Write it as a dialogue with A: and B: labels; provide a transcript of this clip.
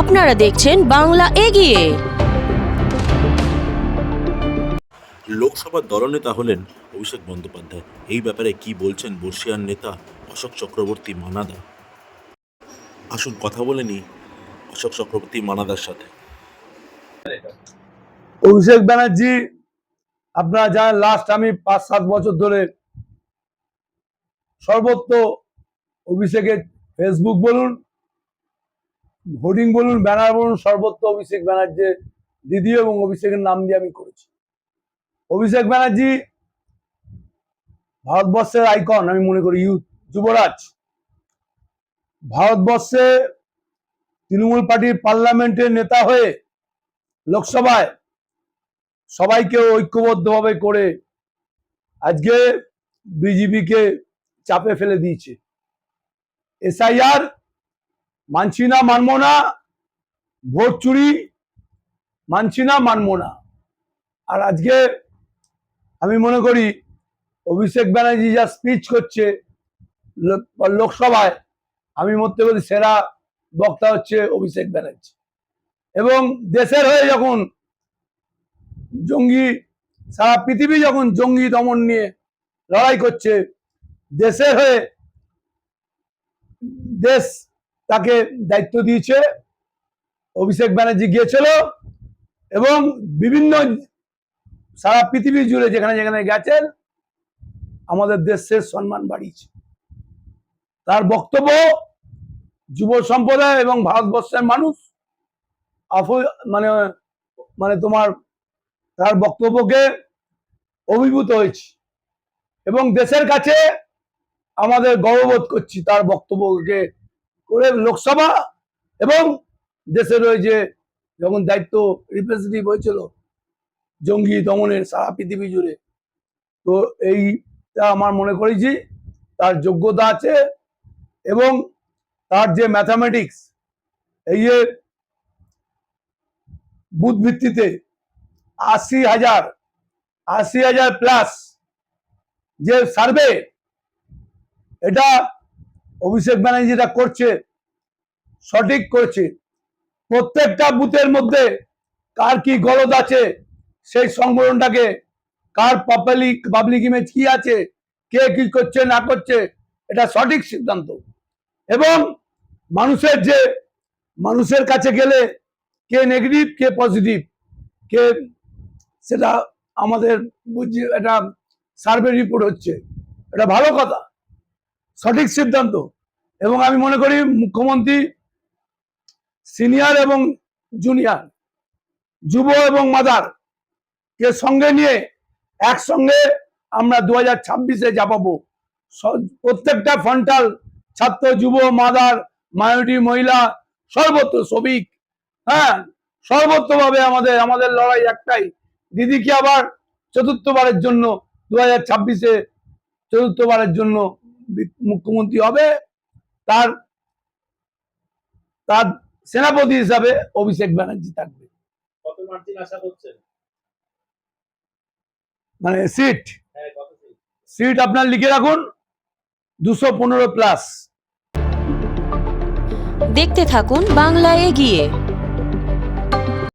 A: আপনারা দেখছেন বাংলা এগিয়ে।
B: লোকসভার দলনেতা হলেন অভিষেক বন্দ্যোপাধ্যায়। এই ব্যাপারে কি বলছেন বর্ষিয়ান নেতা অশোক চক্রবর্তী মানাদা? আসুন কথা বলে নি অশোক চক্রবর্তী মানাদার সাথে।
C: অভিষেক ব্যানার্জি আপনারা জানেন লাস্ট আমি পাঁচ সাত বছর ধরে সর্বত্র অভিষেকের ফেসবুক বলুন হোর্ডিং বলুন, ব্যানার বলুন, সর্বত্র অভিষেক ব্যানার্জি দিদি এবং অভিষেকের নাম দিয়ে আমি করেছি। অভিষেক ব্যানার্জি ভারতবর্ষের আইকন আমি মনে করি ইউথ যুবরাজ। ভারতবর্ষে তৃণমূল পার্টির পার্লামেন্টের নেতা হয়ে লোকসভায় সবাইকে ঐক্যবদ্ধভাবে করে আজকে বিজেপিকে চাপে ফেলে দিয়েছে। এসআইআর মানছি না মানবো না, ভোট চুরি, মানছি না মানবো না। আর আজকে আমি মনে করি, অভিষেক ব্যানার্জি যা স্পিচ করছে, লোক- লোকসভায়, আমি মধ্যে করি সেরা বক্তা হচ্ছে অভিষেক ব্যানার্জি। এবং দেশের হয়ে যখন জঙ্গি, সারা পৃথিবী যখন জঙ্গি দমন নিয়ে লড়াই করছে, দেশের হয়ে দেশ তাকে দায়িত্ব দিয়েছে, অভিষেক ব্যানার্জি গিয়েছিল এবং বিভিন্ন সারা পৃথিবী জুড়ে যেখানে যেখানে গেছেন, আমাদের দেশের সম্মান বাড়িয়েছে। তার বক্তব্য যুব সম্প্রদায় এবং ভারতবর্ষের মানুষ, আফ- মানে মানে তোমার, তার বক্তব্যকে অভিভূত হয়েছি এবং দেশের কাছে আমাদের গর্ববোধ করছি তার বক্তব্যকে করে লোকসভা এবং দেশের ওই যে যখন দায়িত্ব রিপ্রেজেন্টেটিভ হয়েছিল, জঙ্গি দমনের সারা পৃথিবী জুড়ে, তো এইটা আমার মনে করেছি তার যোগ্যতা আছে এবং তার যে ম্যাথামেটিক্স এই যে বুথ ভিত্তিতে আশি হাজার আশি হাজার প্লাস যে সার্ভে এটা অভিষেক ব্যানার্জি যেটা করছে, সঠিক করছে। প্রত্যেকটা বুথের মধ্যে কার কি গলদ আছে, সেই সংগঠনটাকে কার পাবলিক পাবলিক ইমেজ কি আছে, কে কি করছে, না করছে, এটা সঠিক সিদ্ধান্ত। এবং মানুষের যে, মানুষের কাছে গেলে কে নেগেটিভ কে পজিটিভ কে সেটা আমাদের বুঝি এটা সার্ভে রিপোর্ট হচ্ছে। এটা ভালো কথা। সঠিক সিদ্ধান্ত। এবং আমি মনে করি মুখ্যমন্ত্রী সিনিয়র এবং জুনিয়র যুব এবং মাদার কে সঙ্গে নিয়ে একসঙ্গে আমরা দু হাজার ছাব্বিশে যাবাবো স- প্রত্যেকটা ফ্রন্টাল ছাত্র, যুব মাদার মাইনরিটি মহিলা, সর্বত্র শ্রমিক হ্যাঁ সর্বত্রভাবে আমাদের আমাদের লড়াই একটাই। দিদিকে আবার চতুর্থবারের জন্য দু হাজার ছাব্বিশে চতুর্থবারের জন্য মুখ্যমন্ত্রী হবে তার তার সেনাপতি হিসাবে অভিষেক ব্যানার্জি থাকবে।
D: কত মার্জিন আশা করছেন?
C: মানে সিট।
D: হ্যাঁ কত seat?
C: সিট আপনার লিখে রাখুন দুশো পনেরো প্লাস।
A: দেখতে থাকুন বাংলা এগিয়ে।